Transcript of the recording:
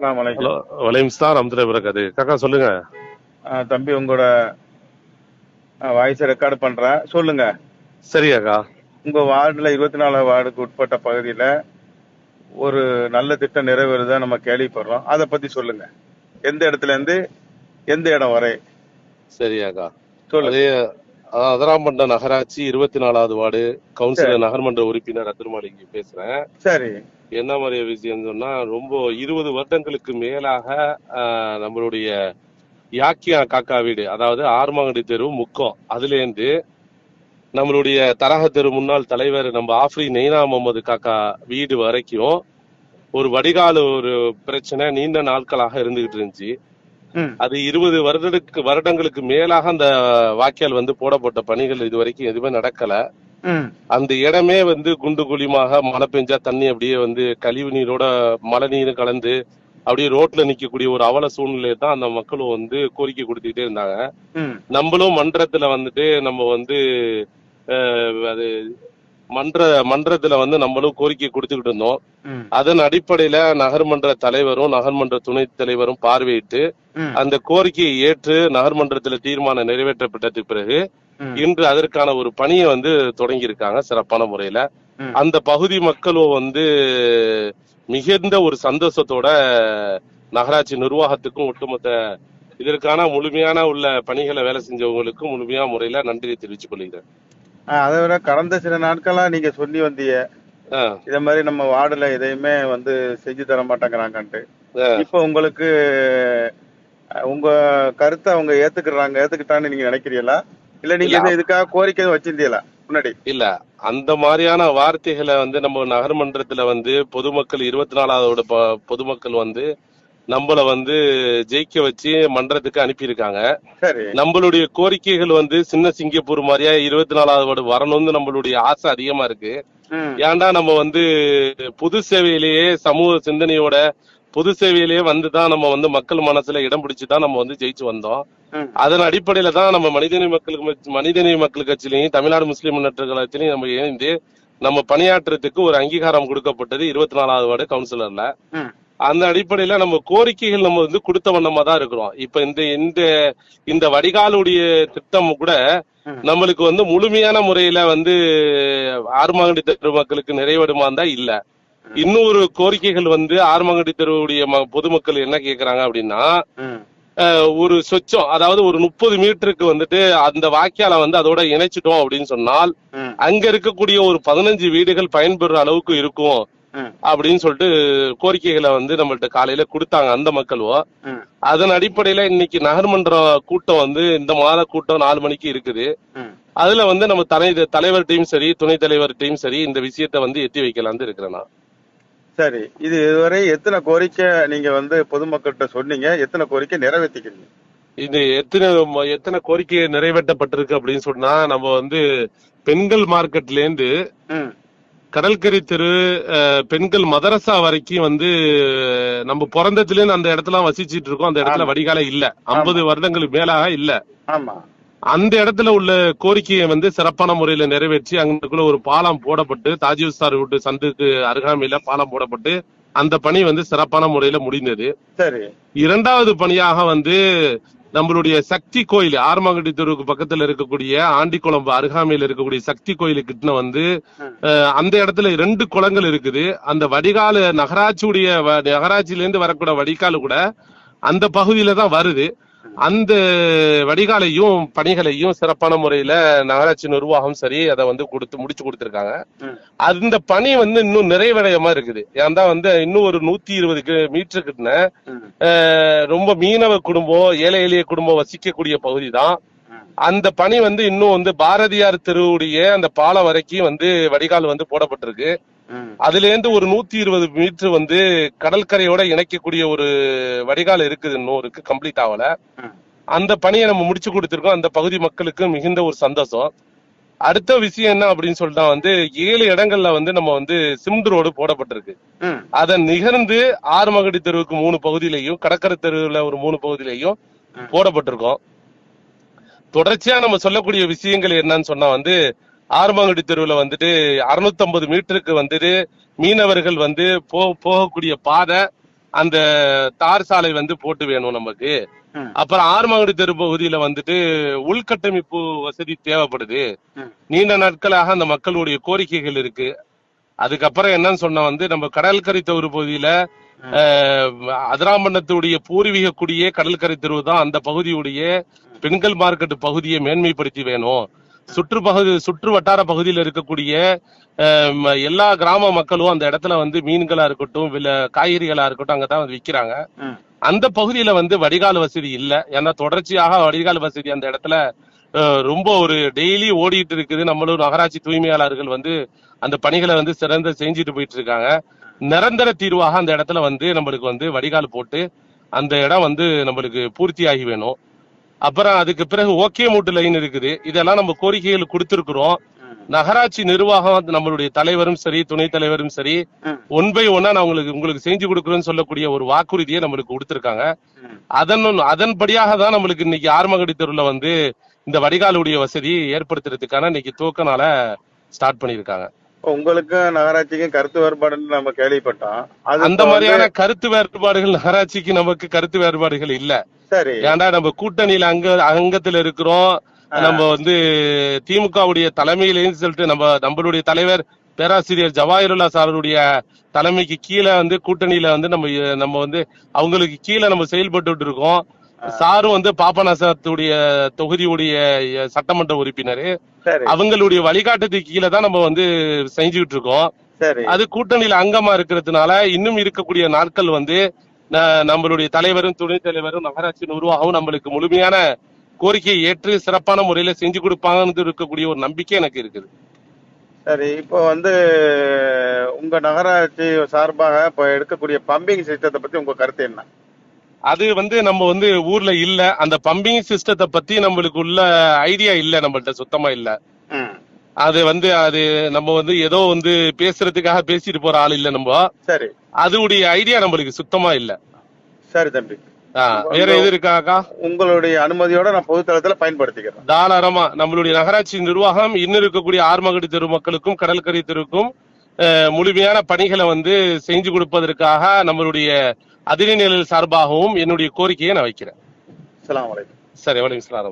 Hello வலையம் star அம்துரை வரகாது காக்கா சொல்லுங்க. தம்பி உங்களோட வாய்ஸை ரெக்கார்டு பண்றேன் சொல்லுங்க. சரியாக்கா உங்க வார்டுல இருபத்தி நாலு வார்டுக்கு உட்பட்ட பகுதியில ஒரு நல்ல திட்டம் நிறைவேறுதா நம்ம கேள்விப்படுறோம். அதை பத்தி சொல்லுங்க. எந்த இடத்துல இருந்து எந்த இடம் வரை? சரியாக்கா சொல்லுங்க. அதராம்பண்ட நகராட்சி இருபத்தி நாலாவது வார்டு கவுன்சிலர் நகர்மன்ற உறுப்பினர் அத்திருமாளிக்கு பேசுறேன். சரி. என்ன மாதிரி விஷயம் சொன்னா ரொம்ப இருபது வருடங்களுக்கு மேலாக நம்மளுடைய யாக்கியா காக்கா வீடு அதாவது ஆர்மாங்கடி தெரு முக்கம். அதுல இருந்து நம்மளுடைய தரக தெரு முன்னாள் தலைவர் நம்ம ஆஃப்ரி நெய்னா முகமது காக்கா வீடு வரைக்கும் ஒரு வடிகால் ஒரு பிரச்சனை நீண்ட நாட்களாக இருந்துகிட்டு இருந்துச்சு. அது இருபது வருடத்துக்கு வருடங்களுக்கு மேலாக அந்த வாய்க்கால் வந்து போடப்பட்ட பணிகள் இது வரைக்கும் எதுவுமே நடக்கல. அந்த இடமே வந்து குண்டு குழிமாக மழை பெஞ்சா தண்ணி அப்படியே வந்து கழிவு நீரோட மழை நீரும் கலந்து அப்படியே ரோட்ல நிக்கக்கூடிய ஒரு அவல சூழ்நிலையை தான் அந்த மக்களும் வந்து கோரிக்கை கொடுத்துக்கிட்டே இருந்தாங்க. நம்மளும் மன்றத்துல வந்துட்டு நம்ம வந்து அது மன்ற மன்றத்துல வந்து நம்மளும் கோரிக்கை கொடுத்துக்கிட்டு இருந்தோம். அதன் அடிப்படையில நகர்மன்ற தலைவரும் நகர்மன்ற துணைத் தலைவரும் பார்வையிட்டு அந்த கோரிக்கையை ஏற்று நகர்மன்றத்துல தீர்மானம் நிறைவேற்றப்பட்டதுக்கு பிறகு இன்று அதற்கான ஒரு பணியை வந்து தொடங்கி இருக்காங்க சிறப்பான முறையில. அந்த பகுதி மக்களும் வந்து மிகுந்த ஒரு சந்தோஷத்தோட நகராட்சி நிர்வாகத்துக்கும் ஒட்டுமொத்த இதற்கான முழுமையான உள்ள பணிகளை வேலை செஞ்சவங்களுக்கும் முழுமையான முறையில நன்றி தெரிவித்துக் கொள்கிறேன். அதை விட கடந்த சில நாட்களா நீங்க சொல்லி வந்தீங்க. ஆ, இத மாதிரி நம்ம வார்டுல எதையுமே வந்து செஞ்சு தர மாட்டேங்கிறாங்கன்ட்டு. இப்போ உங்களுக்கு உங்க கருத்தை அவங்க ஏத்துக்கிறாங்க ஏத்துக்கிட்டான்னு நீங்க நினைக்கிறீங்களா? இல்ல நீங்க இதுக்காக கோரிக்கை வச்சிருந்தீங்களா? முன்னாடி. இல்ல. அந்த மாதிரியான வார்த்தைகளை வந்து நம்ம நகர்மன்றத்துல வந்து பொதுமக்கள் இருபத்தி நாலாவது பொதுமக்கள் வந்து நம்மள வந்து ஜெயிக்க வச்சு மன்றத்துக்கு அனுப்பியிருக்காங்க. நம்மளுடைய கோரிக்கைகள் வந்து சின்ன சிங்கப்பூர் மாதிரியா இருபத்தி நாலாவது வார்டு வரணும்னு நம்மளுடைய ஆசை அதிகமா இருக்கு. ஏன்டா நம்ம வந்து பொது சேவையிலேயே சமூக சிந்தனையோட பொது சேவையிலேயே வந்து தான் நம்ம வந்து மக்கள் மனசுல இடம் பிடிச்சு தான் நம்ம வந்து ஜெயிச்சு வந்தோம். அதன் அடிப்படையில தான் நம்ம மனிதநேய மக்களுக்கு மனிதநேய மக்கள் கட்சியிலையும் தமிழ்நாடு முஸ்லிம் முன்னேற்ற கழகத்திலையும் நம்ம இணைந்து நம்ம பணியாற்றுறதுக்கு ஒரு அங்கீகாரம் கொடுக்கப்பட்டது இருபத்தி நாலாவது வார்டு கவுன்சிலர்ல. அந்த அடிப்படையில நம்ம கோரிக்கைகள் நம்ம வந்து கொடுத்த வண்ணமா தான் இருக்கிறோம். இப்ப இந்த இந்த இந்த வடிகாலுடைய திட்டம் கூட. நம்மளுக்கு வந்து முழுமையான முறையில வந்து ஆறுமாங்கடி தெரு மக்களுக்கு நிறைவேறுமா தான் இல்ல. இன்னொரு கோரிக்கைகள் வந்து ஆறுமாங்கடி தெருவுடைய பொதுமக்கள் என்ன கேக்குறாங்க அப்படின்னா ஒரு சொச்சம் அதாவது ஒரு முப்பது மீட்டருக்கு வந்துட்டு அந்த வாய்க்காலை வந்து அதோட இணைச்சிட்டோம் அப்படின்னு சொன்னால் அங்க இருக்கக்கூடிய ஒரு பதினஞ்சு வீடுகள் பயன்பெற அளவுக்கு இருக்கும். அப்படின்னு சொல்லிட்டு கோரிக்கைகளை வந்து நம்மள்ட்ட காலையில கொடுத்தாங்க அந்த மக்களோ அதன் அடிப்படையில இன்னைக்கு நகர்மன்ற கூட்டம் வந்து இந்த மாத கூட்டம் நாலு மணிக்கு இருக்குது. அதுல வந்து நம்ம தலை தலைவர்கிட்டையும் சரி துணைத் தலைவர்கிட்டையும் சரி இந்த விஷயத்த வந்து எத்தி வைக்கலாம்னு இருக்கிறேன் நான். சரி. இது இதுவரை எத்தனை கோரிக்கை நீங்க வந்து பொதுமக்கள்கிட்ட சொன்னீங்க? எத்தனை கோரிக்கை நிறைவேற்றிக்கிறீங்க? இது எத்தனை எத்தனை கோரிக்கை நிறைவேற்றப்பட்டிருக்கு அப்படின்னு சொன்னா நம்ம வந்து பெண்கள் மார்க்கெட்ல இருந்து கடற்கரை தெரு பெண்கள் மதரசா வரைக்கும் வந்து நம்ம பிறந்ததுல இருந்து அந்த இடத்துல வசிச்சிட்டு இருக்கோம். அந்த இடத்துல. வடிகால இல்ல. ஐம்பது வருடங்களுக்கு மேலாக இல்ல. அந்த இடத்துல உள்ள கோரிக்கையை வந்து சிறப்பான முறையில நிறைவேற்றி அங்குள்ள ஒரு பாலம் போடப்பட்டு தாஜிவ் ஸ்டார் வீட்டு சந்துக்கு அருகாமையில பாலம் போடப்பட்டு அந்த பணி வந்து சிறப்பான முறையில முடிந்தது. இரண்டாவது பணியாக வந்து நம்மளுடைய சக்தி கோயில் ஆர்மாங்கடி தெருவுக்கு பக்கத்துல இருக்கக்கூடிய ஆண்டிக்குளம்பு அருகாமையில் இருக்கக்கூடிய சக்தி கோயிலுக்கிட்ட வந்து அந்த இடத்துல ரெண்டு குளங்கள் இருக்குது. அந்த வடிகால் நகராட்சியுடைய நகராட்சியில இருந்து வரக்கூடிய வடிகால் கூட அந்த பகுதியில தான் வருது. அந்த வடிகாலையும் பணிகளையும் சிறப்பான முறையில நகராட்சி நிர்வாகம் சரி அதை வந்து கொடுத்து முடிச்சு கொடுத்திருக்காங்க. அந்த பணி வந்து இன்னும் நிறைவடையமா இருக்குது. ஏன்டா வந்து இன்னும் ஒரு நூத்தி இருபது மீட்டர் கிட்ட ம். ரொம்ப மீனவ குடும்பம் ஏழை எளிய குடும்பம் வசிக்கக்கூடிய பகுதி தான். அந்த பணி வந்து இன்னும் வந்து பாரதியார் தெருவுடைய அந்த பாலம் வரைக்கும் வந்து வடிகால் வந்து போடப்பட்டிருக்கு. அதுல இருந்து ஒரு நூத்தி இருபது மீட்டர் வந்து கடற்கரையோட இணைக்கக்கூடிய ஒரு வடிகால் இருக்குது இன்னும் இருக்கு கம்ப்ளீட் ஆகல. அந்த பணியை நம்ம முடிச்சு கொடுத்திருக்கோம். அந்த பகுதி மக்களுக்கு மிகுந்த ஒரு சந்தோஷம். அடுத்த விஷயம் என்ன அப்படின்னு சொல்லிட்டா வந்து ஏழு இடங்கள்ல வந்து நம்ம வந்து சிமெண்ட் ரோடு போடப்பட்டிருக்கு. அதை நிகர்ந்து ஆறுமகடி தெருவுக்கு மூணு பகுதியிலையும் கடற்கரை தெருவுல ஒரு மூணு பகுதியிலையும். போடப்பட்டிருக்கோம். தொடர்ச்சியா நம்ம சொல்லக்கூடிய விஷயங்கள் என்னன்னு சொன்னா வந்து ஆறுமங்கடி தெருவுல வந்துட்டு 650 மீட்டருக்கு வந்துட்டு மீனவர்கள் வந்து போ போகக்கூடிய பாதை அந்த தார் சாலை வந்து போட்டு வேணும் நமக்கு. அப்புறம் ஆறுமாங்குடி தெரு பகுதியில வந்துட்டு உள்கட்டமைப்பு வசதி தேவைப்படுது. நீண்ட நாட்களாக அந்த மக்களுடைய கோரிக்கைகள் இருக்கு. அதுக்கப்புறம் என்னன்னு சொன்னா வந்து நம்ம கடற்கரை தெரு பகுதியில அதிராம்பட்டினத்துடைய பூர்வீக குடியே கடற்கரை தெரு தான் அந்த பகுதியுடைய பெண்கள் மார்க்கெட் பகுதியை மேன்மைப்படுத்தி வேணும். சுற்று பகுதி சுற்று வட்டார பகுதியில் இருக்கக்கூடிய எல்லா கிராம மக்களும் அந்த இடத்துல வந்து மீன்களா இருக்கட்டும் இல்ல காய்கறிகளா இருக்கட்டும் அங்கதான் வந்து விக்கிறாங்க. அந்த பகுதியில வந்து வடிகால் வசதி இல்ல. ஏன்னா தொடர்ச்சியாக வடிகால் வசதி அந்த இடத்துல ரொம்ப ஒரு டெய்லி ஓடிட்டு இருக்குது. நம்மளும் நகராட்சி தூய்மையாளர்கள் வந்து அந்த பணிகளை வந்து சிறந்த செஞ்சுட்டு போயிட்டு இருக்காங்க. நிரந்தர தீர்வாக அந்த இடத்துல வந்து நம்மளுக்கு வந்து வடிகால் போட்டு அந்த இடம் வந்து நம்மளுக்கு பூர்த்தியாகி வேணும். அப்புறம் அதுக்கு பிறகு ஓகே மூட்டு லைன் இருக்குது இதெல்லாம் நம்ம கோரிக்கைகள் கொடுத்திருக்கிறோம். நகராட்சி நிர்வாகம் நம்மளுடைய தலைவரும் சரி துணைத் தலைவரும் சரி. ஒன் பை ஒன்னா நான் உங்களுக்கு உங்களுக்கு செஞ்சு கொடுக்குறேன்னு சொல்லக்கூடிய ஒரு வாக்குறுதியை நம்மளுக்கு கொடுத்திருக்காங்க. அதன் அதன்படியாக தான் நம்மளுக்கு இன்னைக்கு ஆர்மகடி தெருவுல வந்து இந்த வடிகாலுடைய வசதி ஏற்படுத்துறதுக்கான இன்னைக்கு துவக்க நாள ஸ்டார்ட் பண்ணியிருக்காங்க உங்களுக்கும் நகராட்சிக்கும் கருத்து வேறுபாடுன்னு நம்ம கேள்விப்பட்டோம் அந்த மாதிரியான கருத்து வேறுபாடுகள் நகராட்சிக்கு நமக்கு கருத்து வேறுபாடுகள் இல்ல சரி. ஏன்டா நம்ம கூட்டணியில அங்க அங்கத்துல இருக்கிறோம். நம்ம வந்து திமுகவுடைய தலைமையிலேன்னு சொல்லிட்டு நம்ம நம்மளுடைய தலைவர் பேராசிரியர் ஜவாஹிருல்லா சாருடைய தலைமைக்கு கீழே வந்து கூட்டணியில வந்து நம்ம நம்ம வந்து அவங்களுக்கு கீழே நம்ம செயல்பட்டு இருக்கோம் சாரும் வந்து பாபநாசத்துடைய தொகுதியுடைய சட்டமன்ற உறுப்பினர். அவங்களுடைய வழிகாட்டுறதுக்கு கீழே தான் நம்ம வந்து செஞ்சுக்கிட்டு இருக்கோம். அது கூட்டணியில அங்கமா இருக்கிறதுனால இன்னும் இருக்கக்கூடிய நாட்கள் வந்து நம்மளுடைய தலைவரும் துணைத் தலைவரும் நகராட்சி நிர்வாகமும் நம்மளுக்கு முழுமையான கோரிக்கையை ஏற்று சிறப்பான முறையில செஞ்சு கொடுப்பாங்கன்னு இருக்கக்கூடிய ஒரு நம்பிக்கை எனக்கு இருக்குது. சரி இப்போ வந்து உங்க நகராட்சி சார்பாக இப்போ எடுக்கக்கூடிய பம்பிங் சிஸ்டத்தை பத்தி உங்க கருத்து என்ன? அது வந்து நம்ம வந்து ஊர்ல இல்ல. அந்த பம்பிங் சிஸ்டத்தை பத்தி நம்மளுக்கு உள்ள ஐடியா இல்ல நம்மள்ட்ட சுத்தமா இல்ல. அது வந்து அது நம்ம வந்து ஏதோ வந்து பேசுறதுக்காக பேசிட்டு போற ஆள் இல்ல நம்ம. சரி. அதுடைய ஐடியா நம்மளுக்கு சுத்தமா இல்ல. சரி தம்பி. வேற எது இருக்காக்கா உங்களுடைய அனுமதியோட நான் பொதுத்தளத்துல பயன்படுத்திக்கிறேன். தாராளமா. நம்மளுடைய நகராட்சி நிர்வாகம் இன்னும் இருக்கக்கூடிய ஆர்மகடி தெரு மக்களுக்கும் கடற்கரை தெருவுக்கும் அஹ், முழுமையான பணிகளை வந்து செஞ்சு கொடுப்பதற்காக நம்மளுடைய அதிநிலையில் சார்பாகவும் என்னுடைய கோரிக்கையை நான் வைக்கிறேன். சரி வணக்கம் சார்